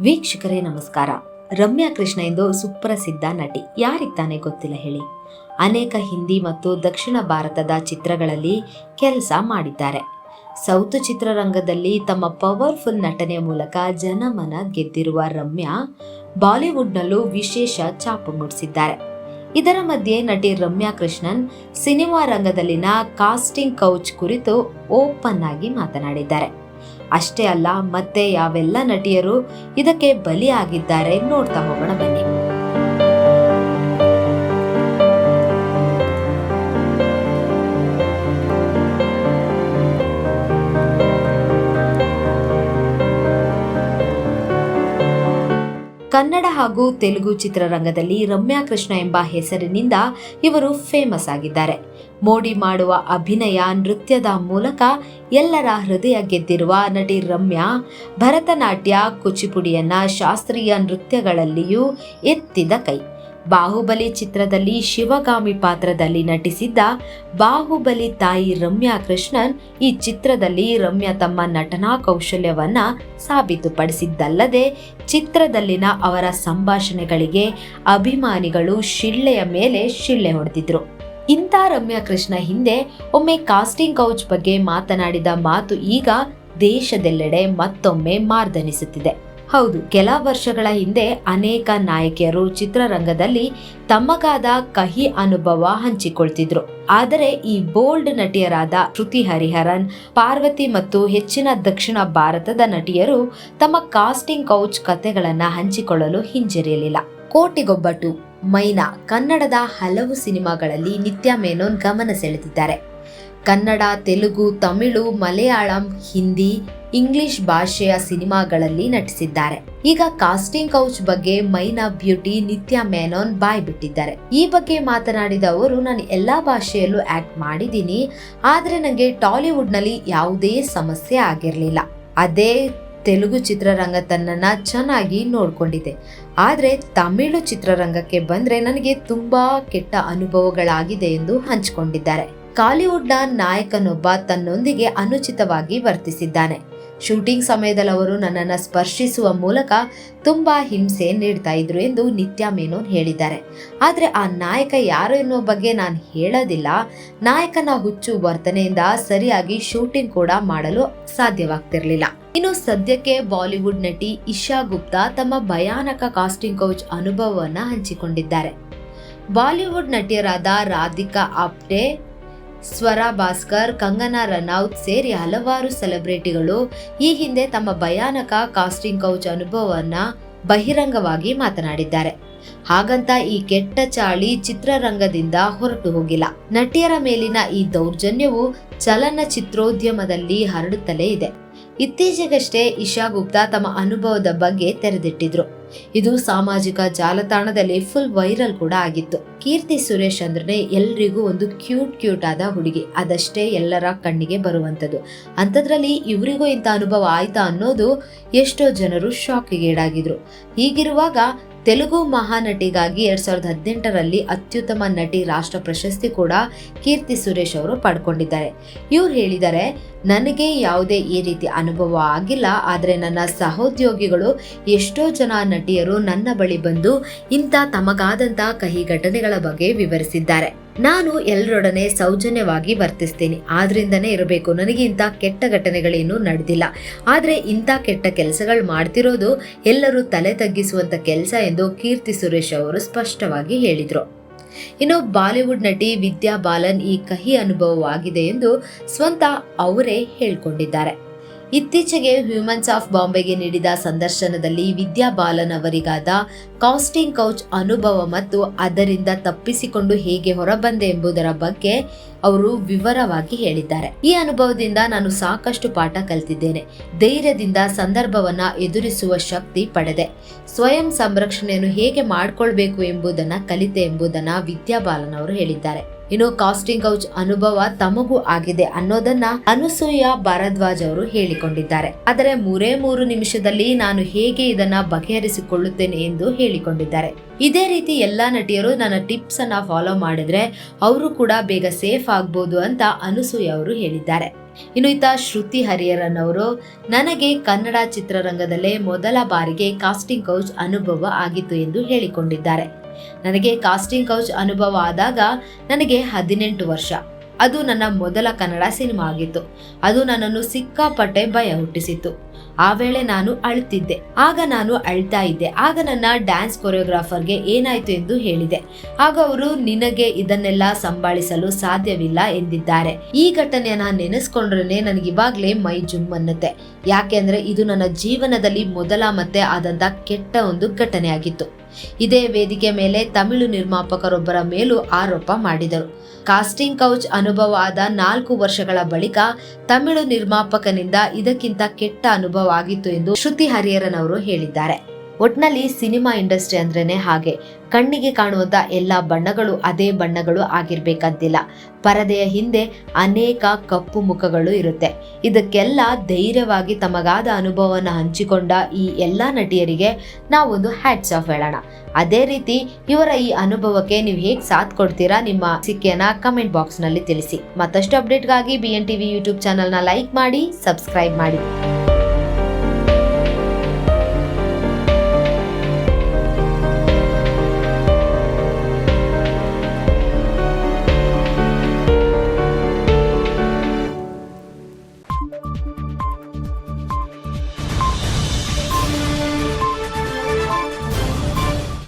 ವೀಕ್ಷಕರೇ, ನಮಸ್ಕಾರ. ರಮ್ಯಾ ಕೃಷ್ಣ ಎಂದು ಸುಪ್ರಸಿದ್ಧ ನಟಿ. ಯಾರಿಗೆ ಗೊತ್ತಿಲ್ಲ ಹೇಳಿ. ಅನೇಕ ಹಿಂದಿ ಮತ್ತು ದಕ್ಷಿಣ ಭಾರತದ ಚಿತ್ರಗಳಲ್ಲಿ ಕೆಲಸ ಮಾಡಿದ್ದಾರೆ. ಸೌತ್ ಚಿತ್ರರಂಗದಲ್ಲಿ ತಮ್ಮ ಪವರ್ಫುಲ್ ನಟನೆಯ ಮೂಲಕ ಜನಮನ ಗೆದ್ದಿರುವ ರಮ್ಯಾ ಬಾಲಿವುಡ್ನಲ್ಲೂ ವಿಶೇಷ ಛಾಪು ಮೂಡಿಸಿದ್ದಾರೆ. ಇದರ ಮಧ್ಯೆ ನಟಿ ರಮ್ಯಾ ಕೃಷ್ಣನ್ ಸಿನಿಮಾ ರಂಗದಲ್ಲಿನ ಕಾಸ್ಟಿಂಗ್ ಕೌಚ್ ಕುರಿತು ಓಪನ್ ಆಗಿ ಮಾತನಾಡಿದ್ದಾರೆ. ಅಷ್ಟೇ ಅಲ್ಲ, ಮತ್ತೆ ಯಾವೆಲ್ಲ ನಟಿಯರು ಇದಕ್ಕೆ ಬಲಿಯಾಗಿದ್ದಾರೆ ನೋಡ್ತಾ ಹೋಗೋಣ ಬನ್ನಿ. ಕನ್ನಡ ಹಾಗೂ ತೆಲುಗು ಚಿತ್ರರಂಗದಲ್ಲಿ ರಮ್ಯಾ ಕೃಷ್ಣ ಎಂಬ ಹೆಸರಿನಿಂದ ಇವರು ಫೇಮಸ್ ಆಗಿದ್ದಾರೆ. ಮೋಡಿ ಮಾಡುವ ಅಭಿನಯ ನೃತ್ಯದ ಮೂಲಕ ಎಲ್ಲರ ಹೃದಯ ಗೆದ್ದಿರುವ ನಟಿ ರಮ್ಯಾ, ಭರತನಾಟ್ಯ, ಕುಚಿಪುಡಿಯನ್ನ ಶಾಸ್ತ್ರೀಯ ನೃತ್ಯಗಳಲ್ಲಿಯೂ ಎತ್ತಿದ ಕೈ. ಬಾಹುಬಲಿ ಚಿತ್ರದಲ್ಲಿ ಶಿವಗಾಮಿ ಪಾತ್ರದಲ್ಲಿ ನಟಿಸಿದ್ದ ಬಾಹುಬಲಿ ತಾಯಿ ರಮ್ಯಾ ಕೃಷ್ಣನ್ ಈ ಚಿತ್ರದಲ್ಲಿ ರಮ್ಯಾ ತಮ್ಮ ನಟನಾ ಕೌಶಲ್ಯವನ್ನ ಸಾಬೀತುಪಡಿಸಿದ್ದಲ್ಲದೆ ಚಿತ್ರದಲ್ಲಿನ ಅವರ ಸಂಭಾಷಣೆಗಳಿಗೆ ಅಭಿಮಾನಿಗಳು ಶಿಳ್ಳೆಯ ಮೇಲೆ ಶಿಳ್ಳೆ ಹೊಡೆದಿದ್ರು. ಇಂಥ ರಮ್ಯಾ ಕೃಷ್ಣ ಹಿಂದೆ ಒಮ್ಮೆ ಕಾಸ್ಟಿಂಗ್ ಕೌಚ್ ಬಗ್ಗೆ ಮಾತನಾಡಿದ ಮಾತು ಈಗ ದೇಶದೆಲ್ಲೆಡೆ ಮತ್ತೊಮ್ಮೆ ಮಾರ್ದನಿಸುತ್ತಿದೆ. ಹೌದು, ಕೆಲ ವರ್ಷಗಳ ಹಿಂದೆ ಅನೇಕ ನಾಯಕಿಯರು ಚಿತ್ರರಂಗದಲ್ಲಿ ತಮ್ಮಗಾದ ಕಹಿ ಅನುಭವ ಹಂಚಿಕೊಳ್ತಿದ್ರು. ಆದರೆ ಈ ಬೋಲ್ಡ್ ನಟಿಯರಾದ ಶ್ರುತಿ ಹರಿಹರನ್, ಪಾರ್ವತಿ ಮತ್ತು ಹೆಚ್ಚಿನ ದಕ್ಷಿಣ ಭಾರತದ ನಟಿಯರು ತಮ್ಮ ಕಾಸ್ಟಿಂಗ್ ಕೌಚ್ ಕತೆಗಳನ್ನ ಹಂಚಿಕೊಳ್ಳಲು ಹಿಂಜರಿಯಲಿಲ್ಲ. ಕೋಟಿಗೊಬ್ಬಟ್ಟು ಮೈನಾ ಕನ್ನಡದ ಹಲವು ಸಿನಿಮಾಗಳಲ್ಲಿ ನಿತ್ಯ ಮೇನೋನ್ ಗಮನ ಸೆಳೆದಿದ್ದಾರೆ. ಕನ್ನಡ, ತೆಲುಗು, ತಮಿಳು, ಮಲಯಾಳಂ, ಹಿಂದಿ, ಇಂಗ್ಲಿಷ್ ಭಾಷೆಯ ಸಿನಿಮಾಗಳಲ್ಲಿ ನಟಿಸಿದ್ದಾರೆ. ಈಗ ಕಾಸ್ಟಿಂಗ್ ಕೌಚ್ ಬಗ್ಗೆ ಮೈನಾ ಬ್ಯೂಟಿ ನಿತ್ಯ ಮೇನೋನ್ ಬಾಯ್ ಬಿಟ್ಟಿದ್ದಾರೆ. ಈ ಬಗ್ಗೆ ಮಾತನಾಡಿದ ಅವರು, ನಾನು ಎಲ್ಲಾ ಭಾಷೆಯಲ್ಲೂ ಆಕ್ಟ್ ಮಾಡಿದ್ದೀನಿ, ಆದರೆ ನನಗೆ ಟಾಲಿವುಡ್ನಲ್ಲಿ ಯಾವುದೇ ಸಮಸ್ಯೆ ಆಗಿರಲಿಲ್ಲ. ಅದೇ ತೆಲುಗು ಚಿತ್ರರಂಗ ತನ್ನನ್ನ ಚೆನ್ನಾಗಿ ನೋಡ್ಕೊಂಡಿದೆ. ಆದರೆ ತಮಿಳು ಚಿತ್ರರಂಗಕ್ಕೆ ಬಂದ್ರೆ ನನಗೆ ತುಂಬಾ ಕೆಟ್ಟ ಅನುಭವಗಳಾಗಿದೆ ಎಂದು ಹಂಚಿಕೊಂಡಿದ್ದಾರೆ. ಕಾಲಿವುಡ್ನ ನಾಯಕನೊಬ್ಬ ತನ್ನೊಂದಿಗೆ ಅನುಚಿತವಾಗಿ ವರ್ತಿಸಿದ್ದಾನೆ. ಶೂಟಿಂಗ್ ಸಮಯದಲ್ಲಿ ಅವರು ನನ್ನನ್ನು ಸ್ಪರ್ಶಿಸುವ ಮೂಲಕ ತುಂಬಾ ಹಿಂಸೆ ನೀಡ್ತಾ ಇದ್ರು ಎಂದು ನಿತ್ಯಾ ಮೇನೋನ್ ಹೇಳಿದ್ದಾರೆ. ಆದರೆ ಆ ನಾಯಕ ಯಾರು ಎನ್ನುವ ಬಗ್ಗೆ ನಾನು ಹೇಳೋದಿಲ್ಲ. ನಾಯಕನ ಹುಚ್ಚು ವರ್ತನೆಯಿಂದ ಸರಿಯಾಗಿ ಶೂಟಿಂಗ್ ಕೂಡ ಮಾಡಲು ಸಾಧ್ಯವಾಗ್ತಿರ್ಲಿಲ್ಲ. ಇನ್ನು ಸದ್ಯಕ್ಕೆ ಬಾಲಿವುಡ್ ನಟಿ ಇಶಾ ಗುಪ್ತಾ ತಮ್ಮ ಭಯಾನಕ ಕಾಸ್ಟಿಂಗ್ ಕೌಚ್ ಅನುಭವವನ್ನ ಹಂಚಿಕೊಂಡಿದ್ದಾರೆ. ಬಾಲಿವುಡ್ ನಟಿಯರಾದ ರಾಧಿಕಾ ಆಪ್ಟೆ ಸ್ವರಾ, ಭಾಸ್ಕರ್, ಕಂಗನಾ ರನೌತ್ ಸೇರಿ ಹಲವಾರು ಸೆಲೆಬ್ರಿಟಿಗಳು ಈ ಹಿಂದೆ ತಮ್ಮ ಭಯಾನಕ ಕಾಸ್ಟಿಂಗ್ ಕೌಚ್ ಅನುಭವವನ್ನ ಬಹಿರಂಗವಾಗಿ ಮಾತನಾಡಿದ್ದಾರೆ. ಹಾಗಂತ ಈ ಕೆಟ್ಟ ಚಾಳಿ ಚಿತ್ರರಂಗದಿಂದ ಹೊರಟು ಹೋಗಿಲ್ಲ. ನಟಿಯರ ಮೇಲಿನ ಈ ದೌರ್ಜನ್ಯವು ಚಲನಚಿತ್ರೋದ್ಯಮದಲ್ಲಿ ಹರಡುತ್ತಲೇ ಇದೆ. ಇತ್ತೀಚೆಗಷ್ಟೇ ಇಶಾ ಗುಪ್ತಾ ತಮ್ಮ ಅನುಭವದ ಬಗ್ಗೆ ತೆರೆದಿಟ್ಟಿದ್ರು. ಇದು ಸಾಮಾಜಿಕ ಜಾಲತಾಣದಲ್ಲಿ ಫುಲ್ ವೈರಲ್ ಕೂಡ ಆಗಿತ್ತು. ಕೀರ್ತಿ ಸುರೇಶ್ ಅಂದ್ರೆ ಎಲ್ರಿಗೂ ಒಂದು ಕ್ಯೂಟ್ ಕ್ಯೂಟ್ ಆದ ಹುಡುಗಿ. ಅದಷ್ಟೇ ಎಲ್ಲರ ಕಣ್ಣಿಗೆ ಬರುವಂಥದ್ದು ಅಂಥದ್ರಲ್ಲಿ ಇವರಿಗೂ ಇಂಥ ಅನುಭವ ಆಯ್ತಾ ಅನ್ನೋದು ಎಷ್ಟೋ ಜನರು ಶಾಕಿಗೀಡಾಗಿದ್ರು ಹೀಗಿರುವಾಗ ತೆಲುಗು ಮಹಾನಟಿಗಾಗಿ ಎರಡ್ ಸಾವಿರದ ಹದಿನೆಂಟರಲ್ಲಿ ಅತ್ಯುತ್ತಮ ನಟಿ ರಾಷ್ಟ್ರ ಪ್ರಶಸ್ತಿ ಕೂಡ ಕೀರ್ತಿ ಸುರೇಶ್ ಅವರು ಪಡ್ಕೊಂಡಿದ್ದಾರೆ. ಇವ್ರು ಹೇಳಿದ್ದಾರೆ ನನಗೆ ಯಾವುದೇ ಈ ರೀತಿ ಅನುಭವ ಆಗಿಲ್ಲ, ಆದರೆ ನನ್ನ ಸಹೋದ್ಯೋಗಿಗಳು ಎಷ್ಟೋ ಜನ ನಟಿಯರು ನನ್ನ ಬಳಿ ಬಂದು ಇಂಥ ತಮಗಾದಂಥ ಕಹಿ ಘಟನೆಗಳ ಬಗ್ಗೆ ವಿವರಿಸಿದ್ದಾರೆ. ನಾನು ಎಲ್ಲರೊಡನೆ ಸೌಜನ್ಯವಾಗಿ ವರ್ತಿಸ್ತೀನಿ. ಆದ್ರಿಂದನೇ ಇರಬೇಕು. ನನಗೆ ಇಂಥ ಕೆಟ್ಟ ಘಟನೆಗಳೇನು ನಡೆದಿಲ್ಲ. ಆದರೆ ಇಂಥ ಕೆಟ್ಟ ಕೆಲಸಗಳು ಮಾಡ್ತಿರೋದು ಎಲ್ಲರೂ ತಲೆ ತಗ್ಗಿಸುವಂಥ ಕೆಲಸ ಎಂದು ಕೀರ್ತಿ ಸುರೇಶ್ ಅವರು ಸ್ಪಷ್ಟವಾಗಿ ಹೇಳಿದರು. ಇನ್ನು ಬಾಲಿವುಡ್ ನಟಿ ವಿದ್ಯಾ ಬಾಲನ್ ಈ ಕಹಿ ಅನುಭವವಾಗಿದೆ ಎಂದು ಸ್ವಂತ ಅವರೇ ಹೇಳ್ಕೊಂಡಿದ್ದಾರೆ. ಇತ್ತೀಚೆಗೆ ಹ್ಯೂಮನ್ಸ್ ಆಫ್ ಬಾಂಬೆಗೆ ನೀಡಿದ ಸಂದರ್ಶನದಲ್ಲಿ ವಿದ್ಯಾ ಬಾಲನ್ ಅವರಿಗಾದ ಕಾಸ್ಟಿಂಗ್ ಕೌಚ್ ಅನುಭವ ಮತ್ತು ಅದರಿಂದ ತಪ್ಪಿಸಿಕೊಂಡು ಹೇಗೆ ಹೊರಬಂದೆ ಎಂಬುದರ ಬಗ್ಗೆ ಅವರು ವಿವರವಾಗಿ ಹೇಳಿದ್ದಾರೆ. ಈ ಅನುಭವದಿಂದ ನಾನು ಸಾಕಷ್ಟು ಪಾಠ ಕಲಿತಿದ್ದೇನೆ. ಧೈರ್ಯದಿಂದ ಸಂದರ್ಭವನ್ನ ಎದುರಿಸುವ ಶಕ್ತಿ ಪಡೆದೆ. ಸ್ವಯಂ ಸಂರಕ್ಷಣೆಯನ್ನು ಹೇಗೆ ಮಾಡಿಕೊಳ್ಬೇಕು ಎಂಬುದನ್ನ ಕಲಿತೆ ಎಂಬುದನ್ನ ವಿದ್ಯಾ ಬಾಲನ್ ಅವರು ಹೇಳಿದ್ದಾರೆ. ಇನ್ನು ಕಾಸ್ಟಿಂಗ್ ಕೌಚ್ ಅನುಭವ ತಮಗೂ ಆಗಿದೆ ಅನ್ನೋದನ್ನ ಅನುಸೂಯ ಭಾರದ್ವಾಜ್ ಅವರು ಹೇಳಿಕೊಂಡಿದ್ದಾರೆ. ಆದರೆ ಮೂರೇ ಮೂರು ನಿಮಿಷದಲ್ಲಿ ನಾನು ಹೇಗೆ ಇದನ್ನ ಬಗೆಹರಿಸಿಕೊಳ್ಳುತ್ತೇನೆ ಎಂದು ಹೇಳಿಕೊಂಡಿದ್ದಾರೆ. ಇದೇ ರೀತಿ ಎಲ್ಲಾ ನಟಿಯರು ನನ್ನ ಟಿಪ್ಸ್ ಅನ್ನ ಫಾಲೋ ಮಾಡಿದ್ರೆ ಅವರು ಕೂಡ ಬೇಗ ಸೇಫ್ ಆಗ್ಬೋದು ಅಂತ ಅನುಸೂಯ ಅವರು ಹೇಳಿದ್ದಾರೆ. ಇನ್ನು ಇತ ಶ್ರುತಿ ಹರಿಹರನ್ ಅವರು ನನಗೆ ಕನ್ನಡ ಚಿತ್ರರಂಗದಲ್ಲೇ ಮೊದಲ ಬಾರಿಗೆ ಕಾಸ್ಟಿಂಗ್ ಕೌಚ್ ಅನುಭವ ಆಗಿತ್ತು ಎಂದು ಹೇಳಿಕೊಂಡಿದ್ದಾರೆ. ನನಗೆ ಕಾಸ್ಟಿಂಗ್ ಕೌಚ್ ಅನುಭವ ಆದಾಗ ನನಗೆ ಹದಿನೆಂಟು ವರ್ಷ. ಅದು ನನ್ನ ಮೊದಲ ಕನ್ನಡ ಸಿನಿಮಾ ಆಗಿತ್ತು. ಅದು ನನ್ನನ್ನು ಸಿಕ್ಕಾಪಟ್ಟೆ ಭಯ ಹುಟ್ಟಿಸಿತ್ತು. ಆ ವೇಳೆ ನಾನು ಅಳ್ತಿದ್ದೆ. ಆಗ ನಾನು ಅಳ್ತಾ ಇದ್ದೆ. ಆಗ ನನ್ನ ಡ್ಯಾನ್ಸ್ ಕೊರಿಯೋಗ್ರಾಫರ್ಗೆ ಏನಾಯಿತು ಎಂದು ಹೇಳಿದೆ. ಆಗ ಅವರು, ನಿನಗೆ ಇದನ್ನೆಲ್ಲ ಸಂಭಾಳಿಸಲು ಸಾಧ್ಯವಿಲ್ಲ ಎಂದಿದ್ದಾರೆ. ಈ ಘಟನೆಯನ್ನ ನೆನೆಸ್ಕೊಂಡ್ರೆ ನನಗೆ ಇವಾಗ್ಲೇ ಮೈ ಜುಮ್ ಅನ್ನತ್ತೆ. ಯಾಕೆಂದ್ರೆ ಇದು ನನ್ನ ಜೀವನದಲ್ಲಿ ಮೊದಲ ಮತ್ತೆ ಆದಂತ ಕೆಟ್ಟ ಒಂದು ಘಟನೆ ಆಗಿತ್ತು ಇದೇ ವೇದಿಕೆ ಮೇಲೆ ತಮಿಳು ನಿರ್ಮಾಪಕರೊಬ್ಬರ ಮೇಲೂ ಆರೋಪ ಮಾಡಿದರು. ಕಾಸ್ಟಿಂಗ್ ಕೌಚ್ ಅನುಭವ ಆದ ನಾಲ್ಕು ವರ್ಷಗಳ ಬಳಿಕ ತಮಿಳು ನಿರ್ಮಾಪಕನಿಂದ ಇದಕ್ಕಿಂತ ಕೆಟ್ಟ ಅನುಭವ ಆಗಿತ್ತು ಎಂದು ಶ್ರುತಿ ಹರಿಹರನ್ ಅವರು ಹೇಳಿದ್ದಾರೆ. ಒಟ್ನಲ್ಲಿ ಸಿನಿಮಾ ಇಂಡಸ್ಟ್ರಿ ಅಂದ್ರೇ ಹಾಗೆ. ಕಣ್ಣಿಗೆ ಕಾಣುವಂಥ ಎಲ್ಲ ಬಣ್ಣಗಳು ಅದೇ ಬಣ್ಣಗಳು ಆಗಿರ್ಬೇಕಂತಿಲ್ಲ. ಪರದೆಯ ಹಿಂದೆ ಅನೇಕ ಕಪ್ಪು ಮುಖಗಳು ಇರುತ್ತೆ. ಇದಕ್ಕೆಲ್ಲ ಧೈರ್ಯವಾಗಿ ತಮಗಾದ ಅನುಭವವನ್ನು ಹಂಚಿಕೊಂಡ ಈ ಎಲ್ಲ ನಟಿಯರಿಗೆ ನಾವೊಂದು ಹ್ಯಾಟ್ಸ್ ಆಫ್ ಹೇಳೋಣ. ಅದೇ ರೀತಿ ಇವರ ಈ ಅನುಭವಕ್ಕೆ ನೀವು ಹೇಗೆ ಸಾಥ್ ಕೊಡ್ತೀರಾ ನಿಮ್ಮ ಸಿಕ್ಕೆಯನ್ನ ಕಮೆಂಟ್ ಬಾಕ್ಸ್ನಲ್ಲಿ ತಿಳಿಸಿ. ಮತ್ತಷ್ಟು ಅಪ್ಡೇಟ್ಗಾಗಿ ಬಿ ಎನ್ ಟಿವಿ ಯೂಟ್ಯೂಬ್ ಚಾನಲ್ನ ಲೈಕ್ ಮಾಡಿ ಸಬ್ಸ್ಕ್ರೈಬ್ ಮಾಡಿ.